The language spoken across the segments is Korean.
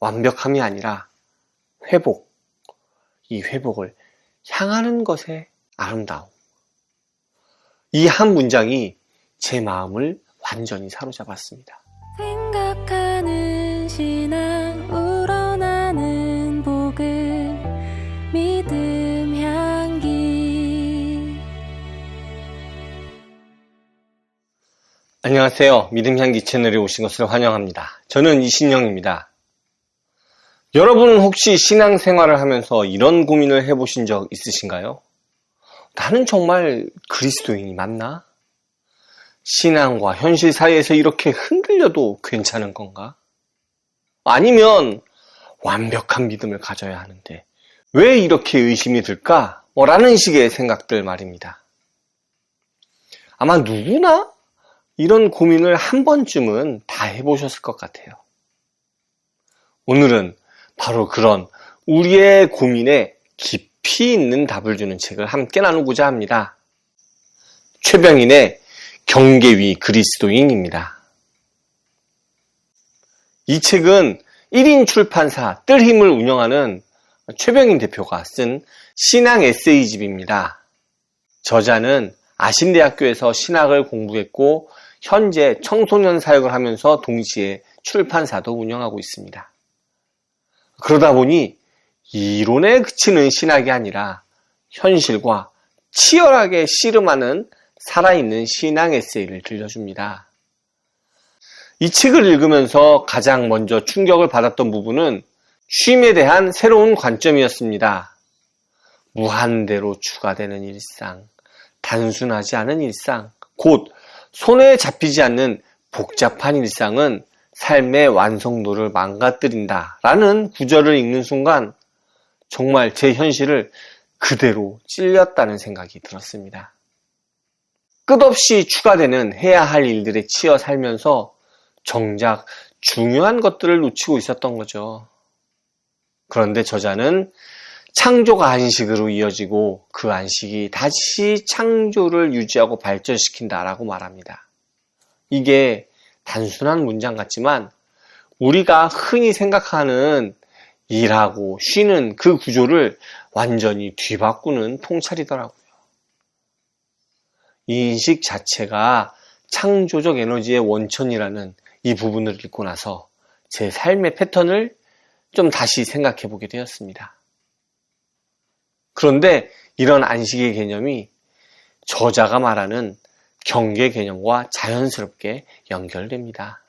완벽함이 아니라 회복, 이 회복을 향하는 것의 아름다움. 이 한 문장이 제 마음을 완전히 사로잡았습니다. 생각하는 신앙 우러나는 복음 믿음 향기 안녕하세요. 믿음 향기 채널에 오신 것을 환영합니다. 저는 이신영입니다. 여러분은 혹시 신앙생활을 하면서 이런 고민을 해보신 적 있으신가요? 나는 정말 그리스도인이 맞나? 신앙과 현실 사이에서 이렇게 흔들려도 괜찮은 건가? 아니면 완벽한 믿음을 가져야 하는데 왜 이렇게 의심이 들까? 뭐 라는 식의 생각들 말입니다. 아마 누구나 이런 고민을 한 번쯤은 다 해보셨을 것 같아요. 오늘은 바로 그런 우리의 고민에 깊이 있는 답을 주는 책을 함께 나누고자 합니다. 최병인의 경계 위 그리스도인입니다. 이 책은 1인 출판사 뜰힘을 운영하는 최병인 대표가 쓴 신앙 에세이집입니다. 저자는 아신대학교에서 신학을 공부했고 현재 청소년 사역을 하면서 동시에 출판사도 운영하고 있습니다. 그러다 보니 이론에 그치는 신학이 아니라 현실과 치열하게 씨름하는 살아있는 신앙 에세이를 들려줍니다. 이 책을 읽으면서 가장 먼저 충격을 받았던 부분은 쉼에 대한 새로운 관점이었습니다. 무한대로 추가되는 일상, 단순하지 않은 일상, 곧 손에 잡히지 않는 복잡한 일상은 삶의 완성도를 망가뜨린다 라는 구절을 읽는 순간 정말 제 현실을 그대로 찔렸다는 생각이 들었습니다. 끝없이 추가되는 해야 할 일들에 치여 살면서 정작 중요한 것들을 놓치고 있었던 거죠. 그런데 저자는 창조가 안식으로 이어지고 그 안식이 다시 창조를 유지하고 발전시킨다라고 말합니다. 이게 단순한 문장 같지만 우리가 흔히 생각하는 일하고 쉬는 그 구조를 완전히 뒤바꾸는 통찰이더라고요. 이 인식 자체가 창조적 에너지의 원천이라는 이 부분을 읽고 나서 제 삶의 패턴을 좀 다시 생각해 보게 되었습니다. 그런데 이런 안식의 개념이 저자가 말하는 경계 개념과 자연스럽게 연결됩니다.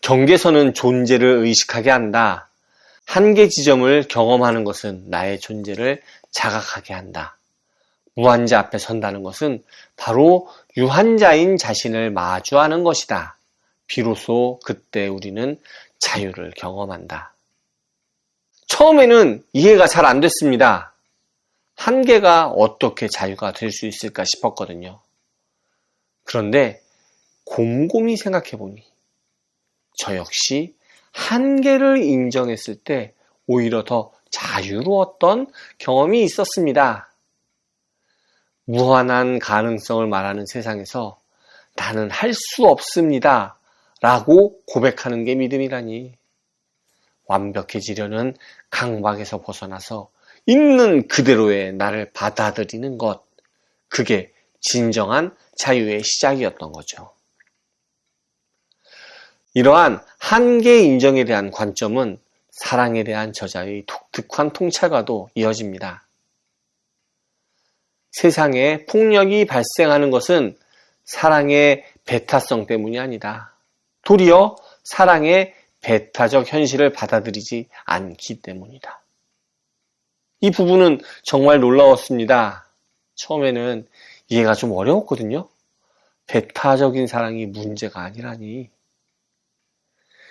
경계선은 존재를 의식하게 한다. 한계 지점을 경험하는 것은 나의 존재를 자각하게 한다. 무한자 앞에 선다는 것은 바로 유한자인 자신을 마주하는 것이다. 비로소 그때 우리는 자유를 경험한다. 처음에는 이해가 잘 안 됐습니다. 한계가 어떻게 자유가 될 수 있을까 싶었거든요. 그런데 곰곰이 생각해 보니 저 역시 한계를 인정했을 때 오히려 더 자유로웠던 경험이 있었습니다. 무한한 가능성을 말하는 세상에서 나는 할 수 없습니다. 라고 고백하는 게 믿음이라니. 완벽해지려는 강박에서 벗어나서 있는 그대로의 나를 받아들이는 것. 그게 진정한 자유의 시작이었던 거죠. 이러한 한계 인정에 대한 관점은 사랑에 대한 저자의 독특한 통찰과도 이어집니다. 세상에 폭력이 발생하는 것은 사랑의 배타성 때문이 아니다. 도리어 사랑의 배타적 현실을 받아들이지 않기 때문이다. 이 부분은 정말 놀라웠습니다. 처음에는 이해가 좀 어려웠거든요. 배타적인 사랑이 문제가 아니라니.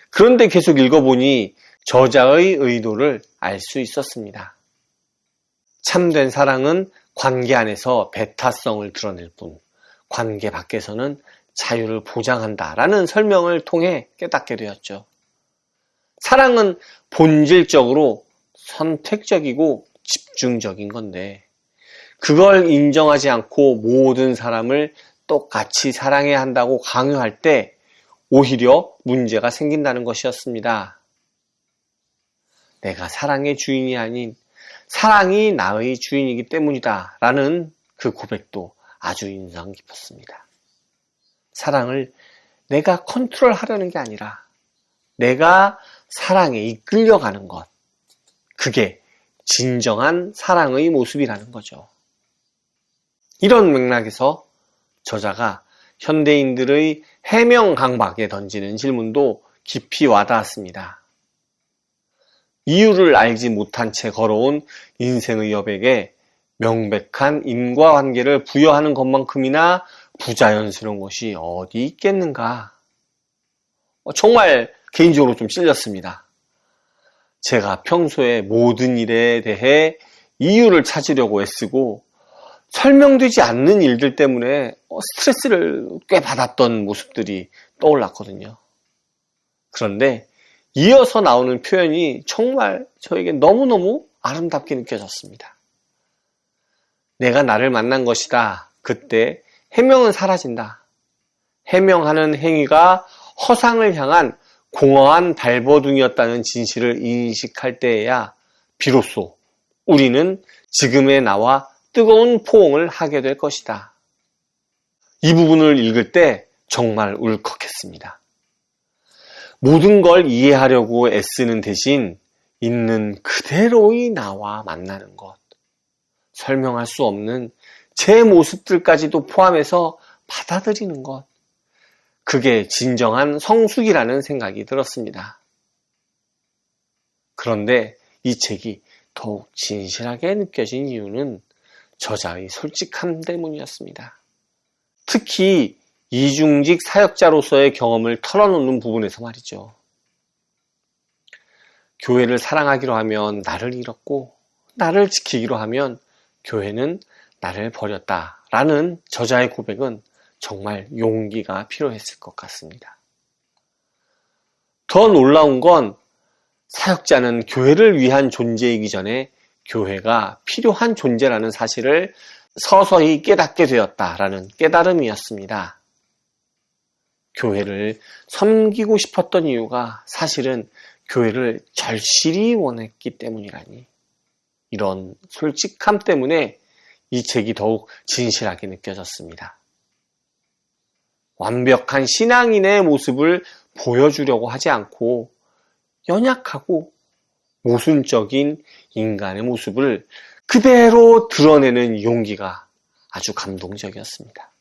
그런데 계속 읽어보니 저자의 의도를 알 수 있었습니다. 참된 사랑은 관계 안에서 배타성을 드러낼 뿐, 관계 밖에서는 자유를 보장한다 라는 설명을 통해 깨닫게 되었죠. 사랑은 본질적으로 선택적이고 집중적인 건데, 그걸 인정하지 않고 모든 사람을 똑같이 사랑해야 한다고 강요할 때, 오히려 문제가 생긴다는 것이었습니다. 내가 사랑의 주인이 아닌 사랑이 나의 주인이기 때문이다. 라는 그 고백도 아주 인상 깊었습니다. 사랑을 내가 컨트롤 하려는 게 아니라 내가 사랑에 이끌려가는 것. 그게 진정한 사랑의 모습이라는 거죠. 이런 맥락에서 저자가 현대인들의 해명 강박에 던지는 질문도 깊이 와닿았습니다. 이유를 알지 못한 채 걸어온 인생의 여백에 명백한 인과관계를 부여하는 것만큼이나 부자연스러운 것이 어디 있겠는가? 어, 정말 개인적으로 좀 찔렸습니다. 제가 평소에 모든 일에 대해 이유를 찾으려고 애쓰고 설명되지 않는 일들 때문에 어, 스트레스를 꽤 받았던 모습들이 떠올랐거든요. 그런데 이어서 나오는 표현이 정말 저에게 너무너무 아름답게 느껴졌습니다. 내가 나를 만난 것이다. 그때 해명은 사라진다. 해명하는 행위가 허상을 향한 공허한 발버둥이었다는 진실을 인식할 때에야 비로소 우리는 지금의 나와 뜨거운 포옹을 하게 될 것이다. 이 부분을 읽을 때 정말 울컥했습니다. 모든 걸 이해하려고 애쓰는 대신 있는 그대로의 나와 만나는 것. 설명할 수 없는 제 모습들까지도 포함해서 받아들이는 것. 그게 진정한 성숙이라는 생각이 들었습니다. 그런데 이 책이 더욱 진실하게 느껴진 이유는 저자의 솔직함 때문이었습니다. 특히 이중직 사역자로서의 경험을 털어놓는 부분에서 말이죠. 교회를 사랑하기로 하면 나를 잃었고, 나를 지키기로 하면 교회는 나를 버렸다. 라는 저자의 고백은 정말 용기가 필요했을 것 같습니다. 더 놀라운 건 사역자는 교회를 위한 존재이기 전에 교회가 필요한 존재라는 사실을 서서히 깨닫게 되었다라는 깨달음이었습니다. 교회를 섬기고 싶었던 이유가 사실은 교회를 절실히 원했기 때문이라니. 이런 솔직함 때문에 이 책이 더욱 진실하게 느껴졌습니다. 완벽한 신앙인의 모습을 보여주려고 하지 않고 연약하고 모순적인 인간의 모습을 그대로 드러내는 용기가 아주 감동적이었습니다.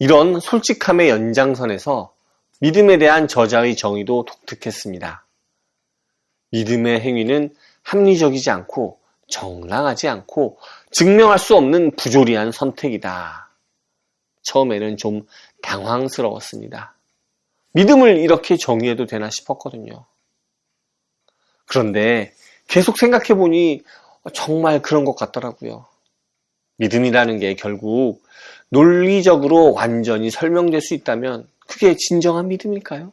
이런 솔직함의 연장선에서 믿음에 대한 저자의 정의도 독특했습니다. 믿음의 행위는 합리적이지 않고 정당하지 않고 증명할 수 없는 부조리한 선택이다. 처음에는 좀 당황스러웠습니다. 믿음을 이렇게 정의해도 되나 싶었거든요. 그런데 계속 생각해 보니 정말 그런 것 같더라고요. 믿음이라는 게 결국 논리적으로 완전히 설명될 수 있다면 그게 진정한 믿음일까요?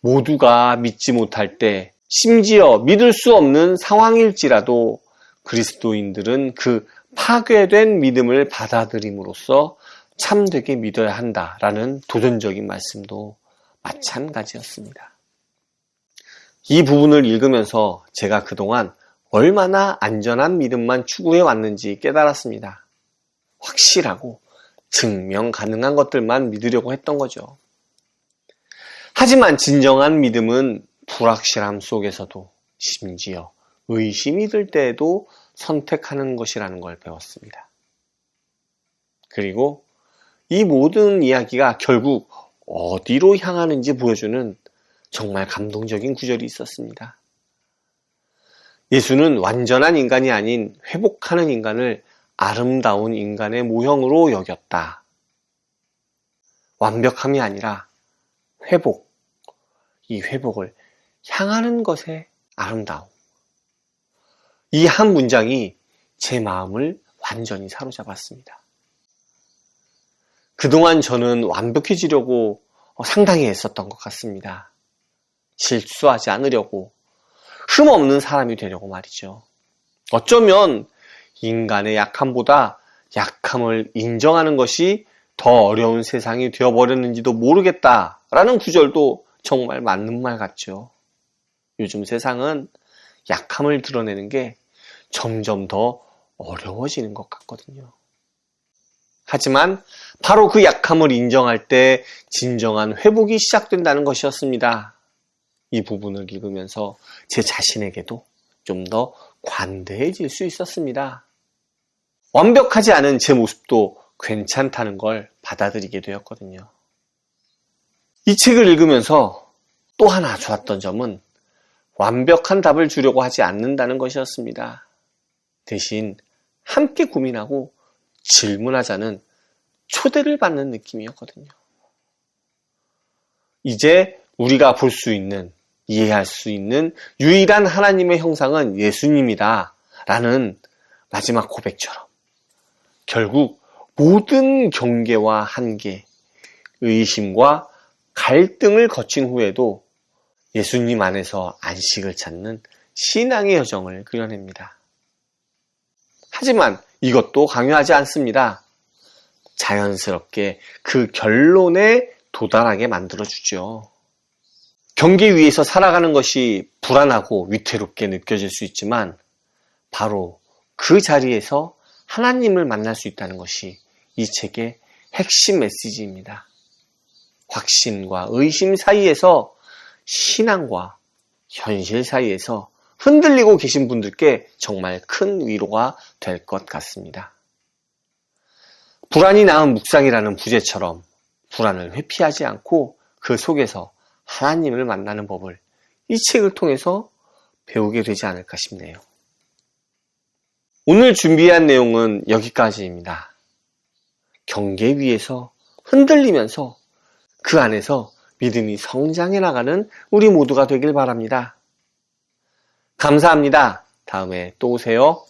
모두가 믿지 못할 때 심지어 믿을 수 없는 상황일지라도 그리스도인들은 그 파괴된 믿음을 받아들임으로써 참되게 믿어야 한다라는 도전적인 말씀도 마찬가지였습니다. 이 부분을 읽으면서 제가 그동안 얼마나 안전한 믿음만 추구해 왔는지 깨달았습니다. 확실하고 증명 가능한 것들만 믿으려고 했던 거죠. 하지만 진정한 믿음은 불확실함 속에서도 심지어 의심이 들 때에도 선택하는 것이라는 걸 배웠습니다. 그리고 이 모든 이야기가 결국 어디로 향하는지 보여주는 정말 감동적인 구절이 있었습니다. 예수는 완전한 인간이 아닌 회복하는 인간을 아름다운 인간의 모형으로 여겼다. 완벽함이 아니라 회복, 이 회복을 향하는 것의 아름다움. 이 한 문장이 제 마음을 완전히 사로잡았습니다. 그동안 저는 완벽해지려고 상당히 애썼던 것 같습니다. 실수하지 않으려고, 흠없는 사람이 되려고 말이죠. 어쩌면 인간의 약함보다 약함을 인정하는 것이 더 어려운 세상이 되어버렸는지도 모르겠다라는 구절도 정말 맞는 말 같죠. 요즘 세상은 약함을 드러내는 게 점점 더 어려워지는 것 같거든요. 하지만 바로 그 약함을 인정할 때 진정한 회복이 시작된다는 것이었습니다. 이 부분을 읽으면서 제 자신에게도 좀 더 관대해질 수 있었습니다. 완벽하지 않은 제 모습도 괜찮다는 걸 받아들이게 되었거든요. 이 책을 읽으면서 또 하나 좋았던 점은 완벽한 답을 주려고 하지 않는다는 것이었습니다. 대신 함께 고민하고 질문하자는 초대를 받는 느낌이었거든요. 이제 우리가 볼 수 있는, 이해할 수 있는 유일한 하나님의 형상은 예수님이다. 라는 마지막 고백처럼 결국 모든 경계와 한계, 의심과 갈등을 거친 후에도 예수님 안에서 안식을 찾는 신앙의 여정을 그려냅니다. 하지만 이것도 강요하지 않습니다. 자연스럽게 그 결론에 도달하게 만들어주죠. 경계 위에서 살아가는 것이 불안하고 위태롭게 느껴질 수 있지만 바로 그 자리에서 하나님을 만날 수 있다는 것이 이 책의 핵심 메시지입니다. 확신과 의심 사이에서 신앙과 현실 사이에서 흔들리고 계신 분들께 정말 큰 위로가 될 것 같습니다. 불안이 낳은 묵상이라는 부제처럼 불안을 회피하지 않고 그 속에서 하나님을 만나는 법을 이 책을 통해서 배우게 되지 않을까 싶네요. 오늘 준비한 내용은 여기까지입니다. 경계 위에서 흔들리면서 그 안에서 믿음이 성장해 나가는 우리 모두가 되길 바랍니다. 감사합니다. 다음에 또 오세요.